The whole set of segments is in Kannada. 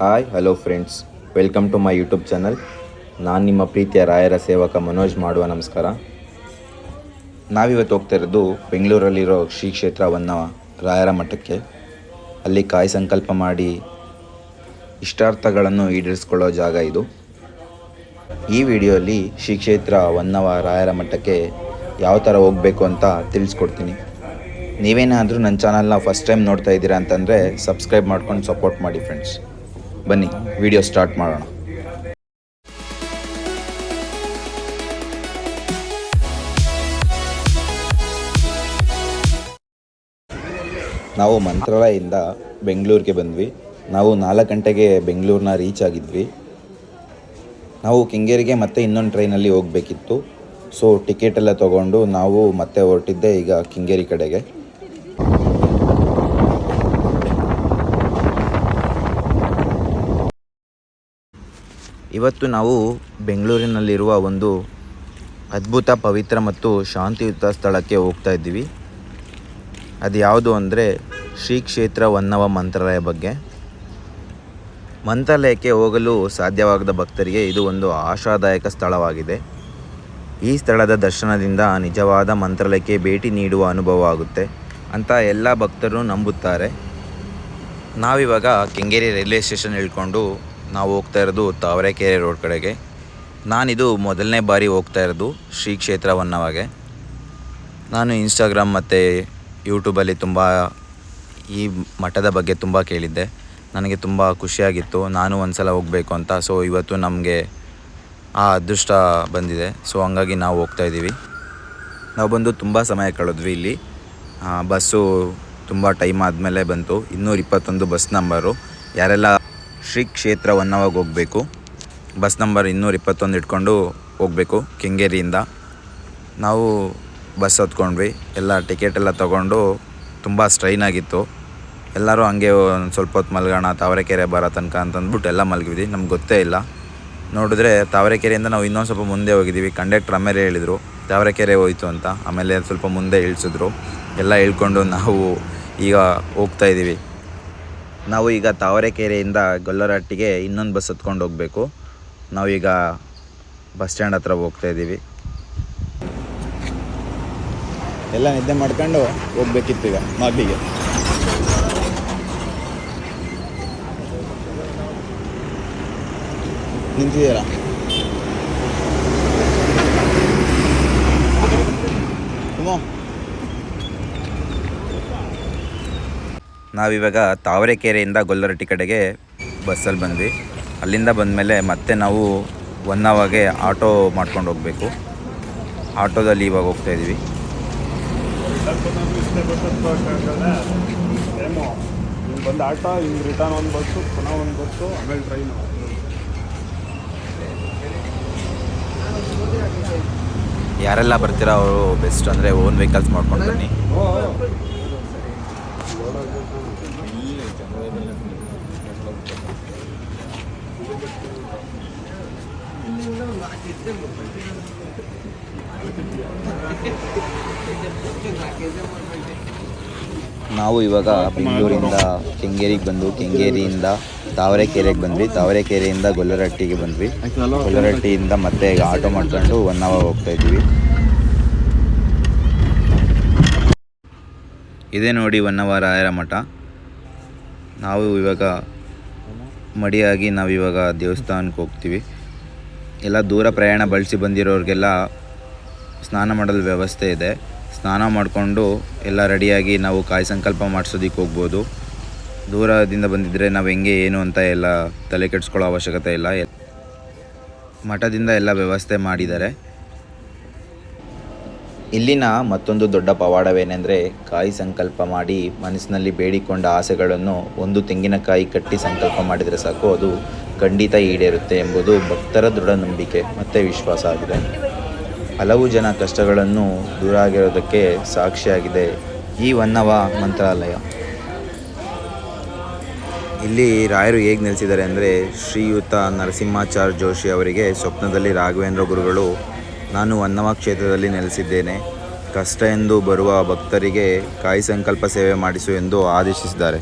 Hi hello friends welcome to my YouTube channel ನಾನು ನಿಮ್ಮ ಪ್ರೀತಿಯ ರಾಯರ ಸೇವಕ ಮನೋಜ್ ಮಾಡುವ ನಮಸ್ಕಾರ. ನಾವಿವತ್ತು ಹೋಗ್ತಾ ಇರೋದು ಬೆಂಗಳೂರಲ್ಲಿರೋ ಶ್ರೀ ಕ್ಷೇತ್ರ ಹೊನ್ನವ ರಾಯರ ಮಠಕ್ಕೆ. ಅಲ್ಲಿ ಕಾಯಿ ಸಂಕಲ್ಪ ಮಾಡಿ ಇಷ್ಟಾರ್ಥಗಳನ್ನು ಈಡೇರಿಸ್ಕೊಳ್ಳೋ ಜಾಗ ಇದು. ಈ ವಿಡಿಯೋಲಿ ಶ್ರೀ ಕ್ಷೇತ್ರ ಹೊನ್ನವ ರಾಯರ ಮಠಕ್ಕೆ ಯಾವ ಥರ ಹೋಗಬೇಕು ಅಂತ ತಿಳಿಸ್ಕೊಡ್ತೀನಿ. ನೀವೇನಾದರೂ ನನ್ನ ಚಾನಲ್ನ ಫಸ್ಟ್ ಟೈಮ್ ನೋಡ್ತಾ ಇದ್ದೀರಾ ಅಂತಂದರೆ ಸಬ್ಸ್ಕ್ರೈಬ್ ಮಾಡ್ಕೊಂಡು ಸಪೋರ್ಟ್ ಮಾಡಿ ಫ್ರೆಂಡ್ಸ್ ಬನ್ನಿ ವಿಡಿಯೋ ಸ್ಟಾರ್ಟ್ ಮಾಡೋಣ. ನಾವು ಮಂತ್ರಾಲಯದಿಂದ ಬೆಂಗಳೂರಿಗೆ ಬಂದ್ವಿ. ನಾವು ನಾಲ್ಕು ಗಂಟೆಗೆ ಬೆಂಗಳೂರನ್ನ ರೀಚ್ ಆಗಿದ್ವಿ. ನಾವು ಕೆಂಗೇರಿಗೆ ಮತ್ತೆ ಇನ್ನೊಂದು ಟ್ರೈನಲ್ಲಿ ಹೋಗಬೇಕಿತ್ತು. ಸೊ ಟಿಕೆಟ್ ಎಲ್ಲ ತಗೊಂಡು ನಾವು ಮತ್ತೆ ಹೊರಟಿದ್ದೆ ಈಗ ಕೆಂಗೇರಿ ಕಡೆಗೆ. ಇವತ್ತು ನಾವು ಬೆಂಗಳೂರಿನಲ್ಲಿರುವ ಒಂದು ಅದ್ಭುತ, ಪವಿತ್ರ ಮತ್ತು ಶಾಂತಿಯುತ ಸ್ಥಳಕ್ಕೆ ಹೋಗ್ತಾ ಇದ್ದೀವಿ. ಅದು ಯಾವುದು ಅಂದರೆ ಶ್ರೀ ಕ್ಷೇತ್ರ ಹೊನ್ನವ ಮಂತ್ರಾಲಯ ಬಗ್ಗೆ. ಮಂತ್ರಾಲಯಕ್ಕೆ ಹೋಗಲು ಸಾಧ್ಯವಾಗದ ಭಕ್ತರಿಗೆ ಇದು ಒಂದು ಆಶಾದಾಯಕ ಸ್ಥಳವಾಗಿದೆ. ಈ ಸ್ಥಳದ ದರ್ಶನದಿಂದ ನಿಜವಾದ ಮಂತ್ರಾಲಯಕ್ಕೆ ಭೇಟಿ ನೀಡುವ ಅನುಭವ ಆಗುತ್ತೆ ಅಂತ ಎಲ್ಲ ಭಕ್ತರು ನಂಬುತ್ತಾರೆ. ನಾವಿವಾಗ ಕೆಂಗೇರಿ ರೈಲ್ವೆ ಸ್ಟೇಷನ್ ಇಳ್ಕೊಂಡು ನಾವು ಹೋಗ್ತಾ ಇರೋದು ತಾವರೆಕೆರೆ ರೋಡ್ ಕಡೆಗೆ. ನಾನಿದು ಮೊದಲನೇ ಬಾರಿ ಹೋಗ್ತಾ ಇರೋದು ಶ್ರೀ ಕ್ಷೇತ್ರ ಹೊನ್ನವಾಗೆ. ನಾನು ಇನ್ಸ್ಟಾಗ್ರಾಮ್ ಮತ್ತು ಯೂಟ್ಯೂಬಲ್ಲಿ ತುಂಬ ಈ ಮಠದ ಬಗ್ಗೆ ತುಂಬ ಕೇಳಿದ್ದೆ. ನನಗೆ ತುಂಬ ಖುಷಿಯಾಗಿತ್ತು. ನಾನು ಒಂದು ಸಲ ಹೋಗಬೇಕು ಅಂತ. ಸೊ ಇವತ್ತು ನಮಗೆ ಆ ಅದೃಷ್ಟ ಬಂದಿದೆ. ಸೊ ಹಂಗಾಗಿ ನಾವು ಹೋಗ್ತಾ ಇದ್ದೀವಿ. ನಾವು ಬಂದು ತುಂಬ ಸಮಯ ಕಳೆದ್ವಿ ಇಲ್ಲಿ. ಬಸ್ಸು ತುಂಬ ಟೈಮ್ ಆದಮೇಲೆ ಬಂತು. ಇನ್ನೂರ ಇಪ್ಪತ್ತೊಂದು ಬಸ್ ನಂಬರು. ಯಾರೆಲ್ಲ ಶ್ರೀ ಕ್ಷೇತ್ರ ಹೊನ್ನವಾಗ ಹೋಗಬೇಕು. ಬಸ್ ನಂಬರ್ ಇನ್ನೂರ ಇಪ್ಪತ್ತೊಂದು ಇಟ್ಕೊಂಡು ಹೋಗಬೇಕು ಕೆಂಗೇರಿಯಿಂದ. ನಾವು ಬಸ್ ಹತ್ಕೊಂಡ್ವಿ. ಎಲ್ಲ ಟಿಕೆಟ್ ಎಲ್ಲ ತೊಗೊಂಡು ತುಂಬ ಸ್ಟ್ರೈನ್ ಆಗಿತ್ತು. ಎಲ್ಲರೂ ಹಂಗೆ ಒಂದು ಸ್ವಲ್ಪ ಹೊತ್ತು ಮಲ್ಗೋಣ, ತಾವರೆಕೆರೆ ಬರೋ ತನಕ ಅಂತಂದ್ಬಿಟ್ಟು ಎಲ್ಲ ಮಲಗಿದ್ವಿ. ನಮ್ಗೆ ಗೊತ್ತೇ ಇಲ್ಲ. ನೋಡಿದ್ರೆ ತಾವರೆಕೆರೆಯಿಂದ ನಾವು ಇನ್ನೊಂದು ಸ್ವಲ್ಪ ಮುಂದೆ ಹೋಗಿದ್ದೀವಿ. ಕಂಡಕ್ಟ್ರ್ ಆಮೇಲೆ ಹೇಳಿದರು, ತಾವರೆಕೆರೆ ಹೋಯಿತು ಅಂತ. ಆಮೇಲೆ ಸ್ವಲ್ಪ ಮುಂದೆ ಇಳಿಸಿದ್ರು. ಎಲ್ಲ ಇಳ್ಕೊಂಡು ನಾವು ಈಗ ಹೋಗ್ತಾ ಇದ್ದೀವಿ. ನಾವು ಈಗ ತಾವರೆಕೆರೆಯಿಂದ ಗೊಲ್ಲರಹಟ್ಟಿಗೆ ಇನ್ನೊಂದು ಬಸ್ ಹತ್ಕೊಂಡು ಹೋಗಬೇಕು. ನಾವೀಗ ಬಸ್ ಸ್ಟ್ಯಾಂಡ್ ಹತ್ರ ಹೋಗ್ತಾ ಇದ್ದೀವಿ. ಎಲ್ಲ ನಿದ್ದೆ ಮಾಡ್ಕೊಂಡು ಹೋಗ್ಬೇಕಿತ್ತು ಈಗ ಮಾಗಡಿಗೆ ನಿಂತಿದ್ದೀರಾ? ನಾವಿವಾಗ ತಾವರೆಕೆರೆಯಿಂದ ಗೊಲ್ಲರಟ್ಟಿ ಕಡೆಗೆ ಬಸ್ಸಲ್ಲಿ ಬಂದ್ವಿ. ಅಲ್ಲಿಂದ ಬಂದಮೇಲೆ ಮತ್ತೆ ನಾವು ಒನ್ ಅವರ್ಗೆ ಆಟೋ ಮಾಡ್ಕೊಂಡು ಹೋಗಬೇಕು. ಆಟೋದಲ್ಲಿ ಇವಾಗ ಹೋಗ್ತಾ ಇದ್ದೀವಿ. ಯಾರೆಲ್ಲ ಬರ್ತೀರಾ ಅವರು ಬೆಸ್ಟ್ ಅಂದರೆ ಓನ್ ವೆಹಿಕಲ್ಸ್ ಮಾಡ್ಕೊಂಡು ಬನ್ನಿ. ನಾವು ಇವಾಗ ಬೆಂಗಳೂರಿಂದ ಕೆಂಗೇರಿಗೆ ಬಂದು, ಕೆಂಗೇರಿಯಿಂದ ತಾವರೆಕೆರೆಗೆ ಬಂದ್ವಿ. ತಾವರೆಕೆರೆಯಿಂದ ಗೊಲ್ಲರಟ್ಟಿಗೆ ಬಂದ್ವಿ. ಗೊಲ್ಲರಟ್ಟಿಯಿಂದ ಮತ್ತೆ ಈಗ ಆಟೋ ಮಾಡ್ಕೊಂಡು ಒನ್ ಅವರ್ ಹೋಗ್ತಾ ಇದ್ವಿ ಇದೇ ನೋಡಿ ಒನ್ ಅವರ್ ಆಯರ ಮಠ. ನಾವು ಇವಾಗ ಮಡಿಯಾಗಿ ನಾವು ಇವಾಗ ದೇವಸ್ಥಾನಕ್ಕೆ ಹೋಗ್ತೀವಿ. ಎಲ್ಲ ದೂರ ಪ್ರಯಾಣ ಬಳಸಿ ಬಂದಿರೋರಿಗೆಲ್ಲ ಸ್ನಾನ ಮಾಡಲು ವ್ಯವಸ್ಥೆ ಇದೆ. ಸ್ನಾನ ಮಾಡಿಕೊಂಡು ಎಲ್ಲ ರೆಡಿಯಾಗಿ ನಾವು ಕಾಯಿ ಸಂಕಲ್ಪ ಮಾಡಿಸೋದಕ್ಕೆ ಹೋಗ್ಬೋದು. ದೂರದಿಂದ ಬಂದಿದ್ದರೆ ನಾವು ಹೆಂಗೆ, ಏನು ಅಂತ ಎಲ್ಲ ತಲೆ ಕೆಡಿಸ್ಕೊಳ್ಳೋ ಅವಶ್ಯಕತೆ ಇಲ್ಲ. ಮಠದಿಂದ ಎಲ್ಲ ವ್ಯವಸ್ಥೆ ಮಾಡಿದ್ದಾರೆ. ಇಲ್ಲಿನ ಮತ್ತೊಂದು ದೊಡ್ಡ ಪವಾಡವೇನೆಂದರೆ ಕಾಯಿ ಸಂಕಲ್ಪ ಮಾಡಿ ಮನಸ್ಸಿನಲ್ಲಿ ಬೇಡಿಕೊಂಡ ಆಸೆಗಳನ್ನು ಒಂದು ತೆಂಗಿನಕಾಯಿ ಕಟ್ಟಿ ಸಂಕಲ್ಪ ಮಾಡಿದರೆ ಸಾಕು. ಅದು ಖಂಡಿತ ಈಡೇರುತ್ತೆ ಎಂಬುದು ಭಕ್ತರ ದೃಢ ನಂಬಿಕೆ ಮತ್ತು ವಿಶ್ವಾಸ ಆಗಿದೆ. ಹಲವು ಜನ ಕಷ್ಟಗಳನ್ನು ದೂರ ಆಗಿರೋದಕ್ಕೆ ಸಾಕ್ಷಿಯಾಗಿದೆ ಈ ವನ್ನವ ಮಂತ್ರಾಲಯ. ಇಲ್ಲಿ ರಾಯರು ಹೇಗೆ ನೆಲೆಸಿದ್ದಾರೆ ಅಂದರೆ ಶ್ರೀಯುತ ನರಸಿಂಹಾಚಾರ್ಯ ಜೋಶಿ ಅವರಿಗೆ ಸ್ವಪ್ನದಲ್ಲಿ ರಾಘವೇಂದ್ರ ಗುರುಗಳು, ನಾನು ವನ್ನವ ಕ್ಷೇತ್ರದಲ್ಲಿ ನೆಲೆಸಿದ್ದೇನೆ. ಕಷ್ಟ ಎಂದು ಬರುವ ಭಕ್ತರಿಗೆ ಕಾಯಿ ಸಂಕಲ್ಪ ಸೇವೆ ಮಾಡಿಸು ಎಂದು ಆದೇಶಿಸಿದ್ದಾರೆ.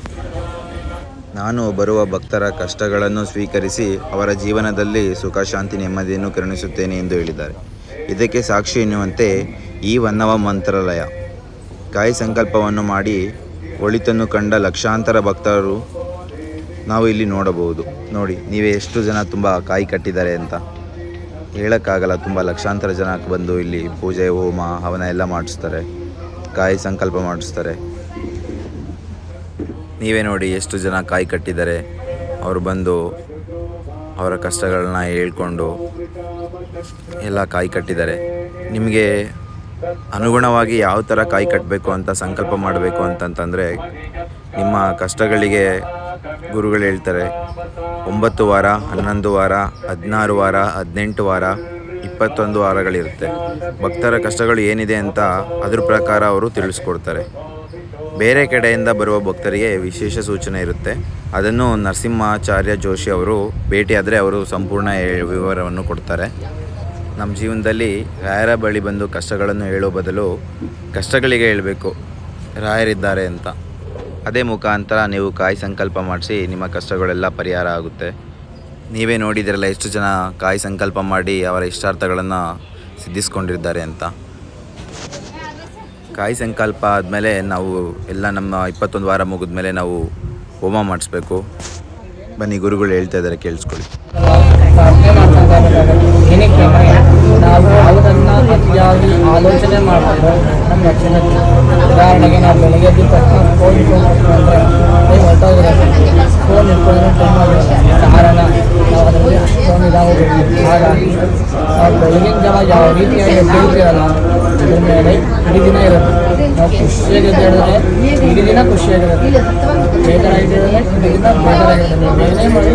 ನಾನು ಬರುವ ಭಕ್ತರ ಕಷ್ಟಗಳನ್ನು ಸ್ವೀಕರಿಸಿ ಅವರ ಜೀವನದಲ್ಲಿ ಸುಖ, ಶಾಂತಿ, ನೆಮ್ಮದಿಯನ್ನು ಕರುಣಿಸುತ್ತೇನೆ ಎಂದು ಹೇಳಿದ್ದಾರೆ. ಇದಕ್ಕೆ ಸಾಕ್ಷಿ ಎನ್ನುವಂತೆ ಈ ವನ್ನವ ಮಂತ್ರಾಲಯ. ಕಾಯಿ ಸಂಕಲ್ಪವನ್ನು ಮಾಡಿ ಒಳಿತನ್ನು ಕಂಡ ಲಕ್ಷಾಂತರ ಭಕ್ತರು ನಾವು ಇಲ್ಲಿ ನೋಡಬಹುದು. ನೋಡಿ, ನೀವೇ ಎಷ್ಟು ಜನ ತುಂಬ ಕಾಯಿ ಕಟ್ಟಿದ್ದಾರೆ ಅಂತ. ಹೇಳೋಕ್ಕಾಗಲ್ಲ, ತುಂಬ ಲಕ್ಷಾಂತರ ಜನಕ್ಕೆ ಬಂದು ಇಲ್ಲಿ ಪೂಜೆ, ಹೋಮ, ಹವನ ಎಲ್ಲ ಮಾಡಿಸ್ತಾರೆ. ಕಾಯಿ ಸಂಕಲ್ಪ ಮಾಡಿಸ್ತಾರೆ. ನೀವೇ ನೋಡಿ ಎಷ್ಟು ಜನ ಕಾಯಿ ಕಟ್ಟಿದ್ದಾರೆ. ಅವರು ಬಂದು ಅವರ ಕಷ್ಟಗಳನ್ನ ಹೇಳ್ಕೊಂಡು ಎಲ್ಲ ಕಾಯಿ ಕಟ್ಟಿದ್ದಾರೆ. ನಿಮಗೆ ಅನುಗುಣವಾಗಿ ಯಾವ ಥರ ಕಾಯಿ ಕಟ್ಟಬೇಕು ಅಂತ ಸಂಕಲ್ಪ ಮಾಡಬೇಕು ಅಂತಂತಂದರೆ, ನಿಮ್ಮ ಕಷ್ಟಗಳಿಗೆ ಗುರುಗಳು ಹೇಳ್ತಾರೆ, ಒಂಬತ್ತು ವಾರ, ಹನ್ನೊಂದು ವಾರ, ಹದಿನಾರು ವಾರ, ಹದಿನೆಂಟು ವಾರ, ಇಪ್ಪತ್ತೊಂದು ವಾರಗಳಿರುತ್ತೆ. ಭಕ್ತರ ಕಷ್ಟಗಳು ಏನಿದೆ ಅಂತ ಅದ್ರ ಪ್ರಕಾರ ಅವರು ತಿಳಿಸ್ಕೊಡ್ತಾರೆ. ಬೇರೆ ಕಡೆಯಿಂದ ಬರುವ ಭಕ್ತರಿಗೆ ವಿಶೇಷ ಸೂಚನೆ ಇರುತ್ತೆ. ಅದನ್ನು ನರಸಿಂಹಾಚಾರ್ಯ ಜೋಶಿ ಅವರು ಭೇಟಿಯಾದರೆ ಅವರು ಸಂಪೂರ್ಣ ವಿವರವನ್ನು ಕೊಡ್ತಾರೆ. ನಮ್ಮ ಜೀವನದಲ್ಲಿ ರಾಯರ ಬಳಿ ಬಂದು ಕಷ್ಟಗಳನ್ನು ಹೇಳೋ ಬದಲು ಕಷ್ಟಗಳಿಗೆ ಹೇಳಬೇಕು. ರಾಯರಿದ್ದಾರೆ ಅಂತ. ಅದೇ ಮುಖಾಂತರ ನೀವು ಕಾಯಿ ಸಂಕಲ್ಪ ಮಾಡಿಸಿ ನಿಮ್ಮ ಕಷ್ಟಗಳೆಲ್ಲ ಪರಿಹಾರ ಆಗುತ್ತೆ. ನೀವೇ ನೋಡಿದಿರಲ್ಲ ಎಷ್ಟು ಜನ ಕಾಯಿ ಸಂಕಲ್ಪ ಮಾಡಿ ಅವರ ಇಷ್ಟಾರ್ಥಗಳನ್ನು ಸಿದ್ಧಿಸ್ಕೊಂಡಿದ್ದಾರೆ ಅಂತ. ಕಾಯಿ ಸಂಕಲ್ಪ ಆದಮೇಲೆ ನಾವು ಎಲ್ಲ ನಮ್ಮ ಇಪ್ಪತ್ತೊಂದು ವಾರ ಮುಗಿದ್ಮೇಲೆ ನಾವು ಹೋಮ ಮಾಡಿಸ್ಬೇಕು. ಬನ್ನಿ, ಗುರುಗಳು ಹೇಳ್ತಾ ಇದ್ದಾರೆ, ಕೇಳಿಸ್ಕೊಳ್ಳಿ. ನಾವು ಆಲೋಚನೆ ಉದಾಹರಣೆಗೆ ನಾವು ಬೆಳಗ್ಗೆ ತಕ್ಷಣ ಫೋನ್ ಫೋನ್ ಇಟ್ಕೊಂಡ್ರೆ ಕಾರಣ ನಾವು ಅದರಲ್ಲಿ ಅಷ್ಟೊಂದು ಇದಾಗೋಗುತ್ತೆ ಹಾಗಾಗಿ ನಾವು ಬೆಳಗಿನ ಜಾವ ಯಾವ ರೀತಿಯಾಗಿ ಅದ್ರ ಮೇಲೆ ಇಡೀ ದಿನ ಇರುತ್ತೆ ನಾವು ಖುಷಿಯಾಗಿ ಹೇಳಿದ್ರೆ ಇಡೀ ದಿನ ಖುಷಿಯಾಗಿರುತ್ತೆ ಬೇಜಾರಾಗಿದ್ದರೆ ಇಡೀ ದಿನ ಬೇಜಾರಾಗಿರುತ್ತೆ ನೀವು ಏನೇ ಮಾಡಿ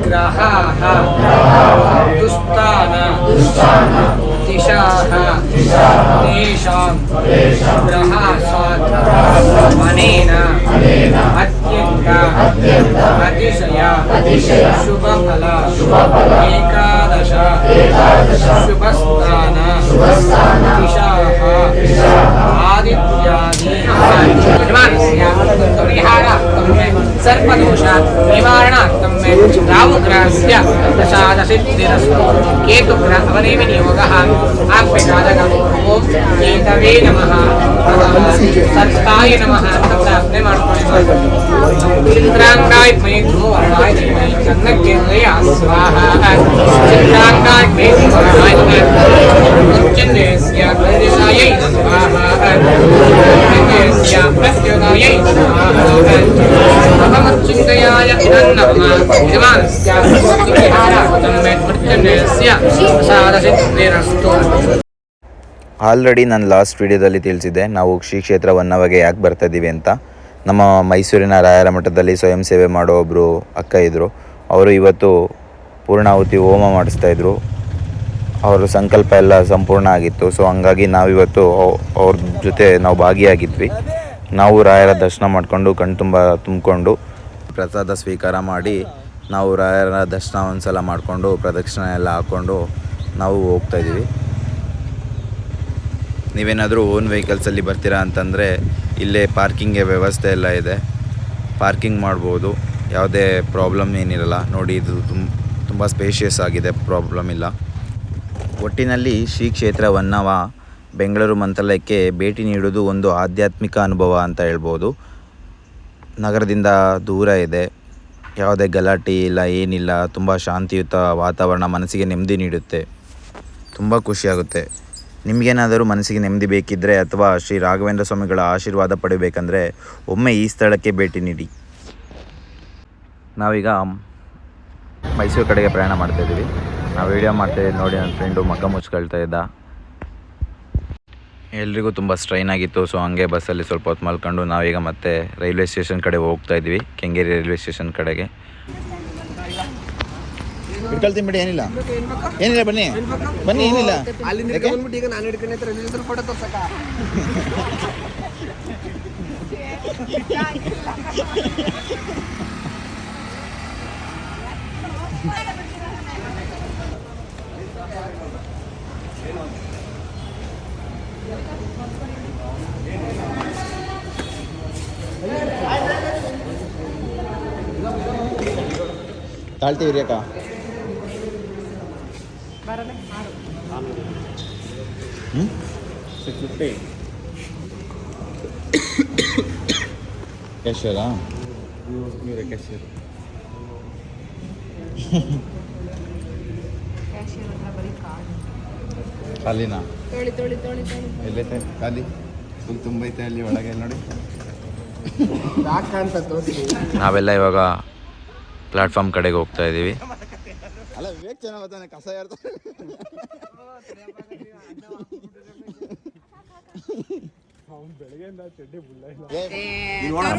ग्रहाः दुस्तान दिशाः तेषां ग्रहासात् अनेन अत्यन्त अतिशय शुभफल Sebastião. Sebastião. सर्पदोषात् निवारणार्थं मे रावग्रहस्य दशादशसिद्धिरस्तु केतुभ्य अवनेमिनियोगः आप्यजातकम्। ॐ केतवे नमः। सर्पाय नमः। चन्द्राङ्गाय मेघोवर्णाय धीमहि चन्द्रकेन्द्रया स्वाहा। चन्द्राङ्गाय मेघोवर्णाय उच्चन्द्रस्य स्वाहा ಆಲ್ರೆಡಿ ನಾನು ಲಾಸ್ಟ್ ವಿಡಿಯೋದಲ್ಲಿ ತಿಳಿಸಿದ್ದೆ, ನಾವು ಶ್ರೀ ಕ್ಷೇತ್ರ ಹೊನ್ನವಗೆ ಯಾಕೆ ಬರ್ತಾ ಇದ್ದೀವಿ ಅಂತ. ನಮ್ಮ ಮೈಸೂರಿನ ರಾಯರ ಮಠದಲ್ಲಿ ಸ್ವಯಂ ಸೇವೆ ಮಾಡೋ ಒಬ್ಬರು ಅಕ್ಕ ಇದ್ದರು ಅವರು ಇವತ್ತು ಪೂರ್ಣಾಹುತಿ ಹೋಮ ಮಾಡಿಸ್ತಾಯಿದ್ರು ಅವ್ರ ಸಂಕಲ್ಪ ಎಲ್ಲ ಸಂಪೂರ್ಣ ಆಗಿತ್ತು. ಸೊ ಹಂಗಾಗಿ ನಾವಿವತ್ತು ಅವ್- ಅವ್ರ ಜೊತೆ ನಾವು ಭಾಗಿಯಾಗಿದ್ವಿ. ನಾವು ರಾಯರ ದರ್ಶನ ಮಾಡಿಕೊಂಡು ಕಣ್ತುಂಬ ತುಂಬಿಕೊಂಡು ಪ್ರಸಾದ ಸ್ವೀಕಾರ ಮಾಡಿ ನಾವು ರಾಯರ ದರ್ಶನ ಒಂದ್ಸಲ ಮಾಡಿಕೊಂಡು, ಪ್ರದಕ್ಷಿಣೆ ಎಲ್ಲ ಹಾಕ್ಕೊಂಡು ನಾವು ಹೋಗ್ತಾ ಇದ್ದೀವಿ. ನೀವೇನಾದರೂ ಓನ್ ವೆಹಿಕಲ್ಸಲ್ಲಿ ಬರ್ತೀರಾ ಅಂತಂದರೆ ಇಲ್ಲೇ ಪಾರ್ಕಿಂಗ್ಗೆ ವ್ಯವಸ್ಥೆ ಎಲ್ಲ ಇದೆ. ಪಾರ್ಕಿಂಗ್ ಮಾಡ್ಬೋದು. ಯಾವುದೇ ಪ್ರಾಬ್ಲಮ್ ಏನಿರಲ್ಲ. ನೋಡಿ, ಇದು ತುಂಬ ಸ್ಪೇಷಿಯಸ್ ಆಗಿದೆ. ಪ್ರಾಬ್ಲಮ್ ಇಲ್ಲ. ಒಟ್ಟಿನಲ್ಲಿ ಶ್ರೀ ಕ್ಷೇತ್ರ ಹೊನ್ನವ ಬೆಂಗಳೂರು ಮಂತ್ರಾಲಯಕ್ಕೆ ಭೇಟಿ ನೀಡುವುದು ಒಂದು ಆಧ್ಯಾತ್ಮಿಕ ಅನುಭವ ಅಂತ ಹೇಳ್ಬೋದು. ನಗರದಿಂದ ದೂರ ಇದೆ. ಯಾವುದೇ ಗಲಾಟೆ ಇಲ್ಲ, ಏನಿಲ್ಲ, ತುಂಬ ಶಾಂತಿಯುತ ವಾತಾವರಣ ಮನಸ್ಸಿಗೆ ನೆಮ್ಮದಿ ನೀಡುತ್ತೆ. ತುಂಬ ಖುಷಿಯಾಗುತ್ತೆ ನಿಮಗೇನಾದರೂ ಮನಸ್ಸಿಗೆ ನೆಮ್ಮದಿ ಬೇಕಿದ್ದರೆ ಅಥವಾ ಶ್ರೀ ರಾಘವೇಂದ್ರ ಸ್ವಾಮಿಗಳ ಆಶೀರ್ವಾದ ಪಡಿಬೇಕಂದ್ರೆ ಒಮ್ಮೆ ಈ ಸ್ಥಳಕ್ಕೆ ಭೇಟಿ ನೀಡಿ. ನಾವೀಗ ಮೈಸೂರು ಕಡೆಗೆ ಪ್ರಯಾಣ ಮಾಡ್ತಾಯಿದ್ದೀವಿ ನಾವು ವೀಡಿಯೋ ಮಾಡ್ತಾಯಿದ್ದು ನೋಡಿ ನನ್ನ ಫ್ರೆಂಡು ಮಕ್ಕ ಮುಚ್ಕೊಳ್ತಾ ಇದ್ದ. ಎಲ್ರಿಗೂ ತುಂಬ ಸ್ಟ್ರೈನ್ ಆಗಿತ್ತು ಸೊ ಹಂಗೆ ಬಸ್ಸಲ್ಲಿ ಸ್ವಲ್ಪ ಹೊತ್ತು ಮಲ್ಕೊಂಡು ನಾವೀಗ ಮತ್ತೆ ರೈಲ್ವೆ ಸ್ಟೇಷನ್ ಕಡೆ ಹೋಗ್ತಾ ಇದ್ವಿ ಕೆಂಗೇರಿ ರೈಲ್ವೆ ಸ್ಟೇಷನ್ ಕಡೆಗೆ. ಹಿಡ್ಕೊಳ್ತೀನಿ ಬಿಡಿ ಏನಿಲ್ಲ. ಏನಿಲ್ಲ ಬನ್ನಿ. ಬನ್ನಿ ಏನಿಲ್ಲ? ಈಗ ನಾನು ಹಿಡ್ಕೊಂಡು ರೀ ತಾಳ್ತೀವಿ ಅಕ್ಕ. ಹ್ಞೂ ಸಿಕ್ಸ್ ಫಿಫ್ಟಿ ಕ್ಯಾಶಿಯರಾ ಇವರೇ ಕ್ಯಾಶಿಯರ್ ಖಾಲಿನಾ ಖಾಲಿ? ಫುಲ್ ತುಂಬೈತೆ ಅಲ್ಲಿ ಒಳಗೆ ನೋಡಿ. ನಾವೆಲ್ಲ ಇವಾಗ ಪ್ಲ್ಯಾಟ್ಫಾರ್ಮ್ ಕಡೆಗೆ ಹೋಗ್ತಾ ಇದ್ದೀವಿ. ಅಲ್ಲ ವಿವೇಕ್ ಬರ್ತಾನೆ ಕಸ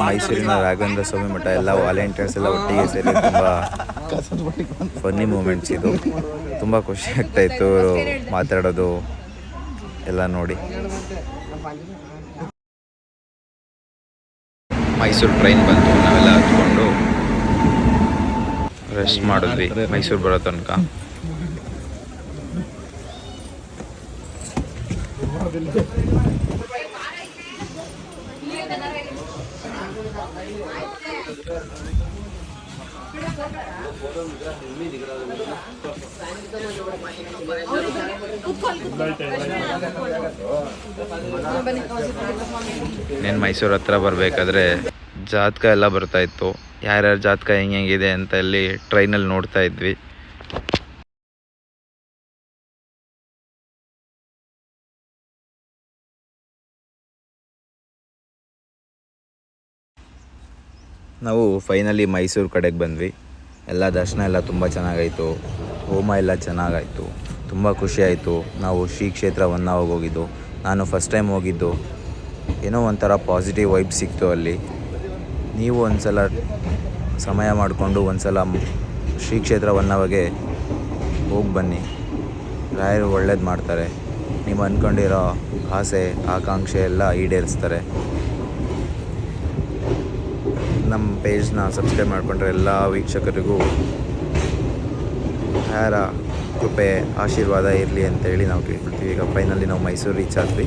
ಮೈಸೂರಿನ ರಾಘವೇಂದ್ರ ಸ್ವಾಮಿ ಮಠ ಎಲ್ಲ ವಾಲಂಟಿಯರ್ಸ್ ಎಲ್ಲ ಒಟ್ಟಿಗೆ ಸೇರಿ ತುಂಬ ಫನ್ನಿ ಮೂಮೆಂಟ್ಸ್ ಇದು. ತುಂಬ ಖುಷಿ ಆಗ್ತಾ ಇತ್ತು ಮಾತಾಡೋದು ಎಲ್ಲ ನೋಡಿ. ಮೈಸೂರು ಟ್ರೈನ್ ಬಂತು ನಾವೆಲ್ಲ ಹತ್ಕೊಂಡು ರೆಸ್ಟ್ ಮಾಡಿದ್ವಿ ಮೈಸೂರು ಬರೋ ತನಕ. నేను ಮೈಸೂರು ಹತ್ರ ಬರಬೇಕಾದ್ರೆ ಜಾತಕ ಎಲ್ಲ ಬರ್ತಾ ಇತ್ತು. ಯಾರ್ಯಾರ ಜಾತಕ ಹೆಂಗೆ ಹೆಂಗಿದೆ ಅಂತ ಇಲ್ಲಿ ಟ್ರೈನಲ್ಲಿ ನೋಡ್ತಾ ಇದ್ವಿ. ನಾವು ಫೈನಲಿ ಮೈಸೂರು ಕಡೆಗೆ ಬಂದ್ವಿ. ಎಲ್ಲ ದರ್ಶನ ಎಲ್ಲ ತುಂಬ ಚೆನ್ನಾಗಾಯಿತು. ಹೋಮ ಎಲ್ಲ ಚೆನ್ನಾಗಾಯಿತು. ತುಂಬ ಖುಷಿಯಾಯಿತು ನಾವು ಶ್ರೀ ಕ್ಷೇತ್ರ ಹೊನ್ನಾವಾಗ ಹೋಗಿದ್ದು. ನಾನು ಫಸ್ಟ್ ಟೈಮ್ ಹೋಗಿದ್ದು. ಏನೋ ಒಂಥರ ಪಾಸಿಟಿವ್ ವೈಬ್ ಸಿಕ್ತು ಅಲ್ಲಿ. ನೀವು ಒಂದು ಸಲ ಸಮಯ ಮಾಡಿಕೊಂಡು ಒಂದು ಸಲ ಶ್ರೀ ಕ್ಷೇತ್ರ ಹೊನ್ನಾವಾಗೆ ಹೋಗಿ ಬನ್ನಿ. ರಾಯರು ಒಳ್ಳೇದು ಮಾಡ್ತಾರೆ. ನೀವು ಅಂದ್ಕೊಂಡಿರೋ ಆಸೆ, ಆಕಾಂಕ್ಷೆ ಎಲ್ಲ ಈಡೇರಿಸ್ತಾರೆ. ನಮ್ಮ ಪೇಜ್ನ ಸಬ್ಸ್ಕ್ರೈಬ್ ಮಾಡಿಕೊಂಡ್ರೆ ಎಲ್ಲ ವೀಕ್ಷಕರಿಗೂ ಯಾರ ಕೃಪೆ, ಆಶೀರ್ವಾದ ಇರಲಿ ಅಂತೇಳಿ ನಾವು ಕೇಳ್ಕೊಳ್ತೀವಿ. ಈಗ ಫೈನಲಿ ನಾವು ಮೈಸೂರು ರೀಚ್ ಆದ್ವಿ.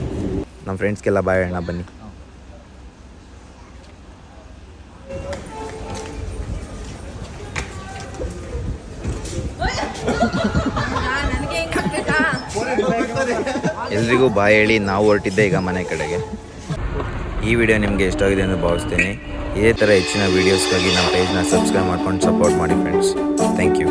ನಮ್ಮ ಫ್ರೆಂಡ್ಸ್ಗೆಲ್ಲ ಬಾಯಣ್ಣ ಬನ್ನಿ. ಎಲ್ರಿಗೂ ಬಾಯ್ ಹೇಳಿ, ನಾವು ಹೊರಟಿದ್ದೆ ಈಗ ಮನೆ ಕಡೆಗೆ. ಈ ವಿಡಿಯೋ ನಿಮಗೆ ಇಷ್ಟ ಆಗಿದೆ ಎಂದು ಭಾವಿಸ್ತೀನಿ. ಇದೇ ಥರ ಹೆಚ್ಚಿನ ವೀಡಿಯೋಸ್ಗಾಗಿ ನಮ್ಮ ಪೇಜ್ನ ಸಬ್ಸ್ಕ್ರೈಬ್ ಮಾಡ್ಕೊಂಡು ಸಪೋರ್ಟ್ ಮಾಡಿ ಫ್ರೆಂಡ್ಸ್ ಥ್ಯಾಂಕ್ ಯು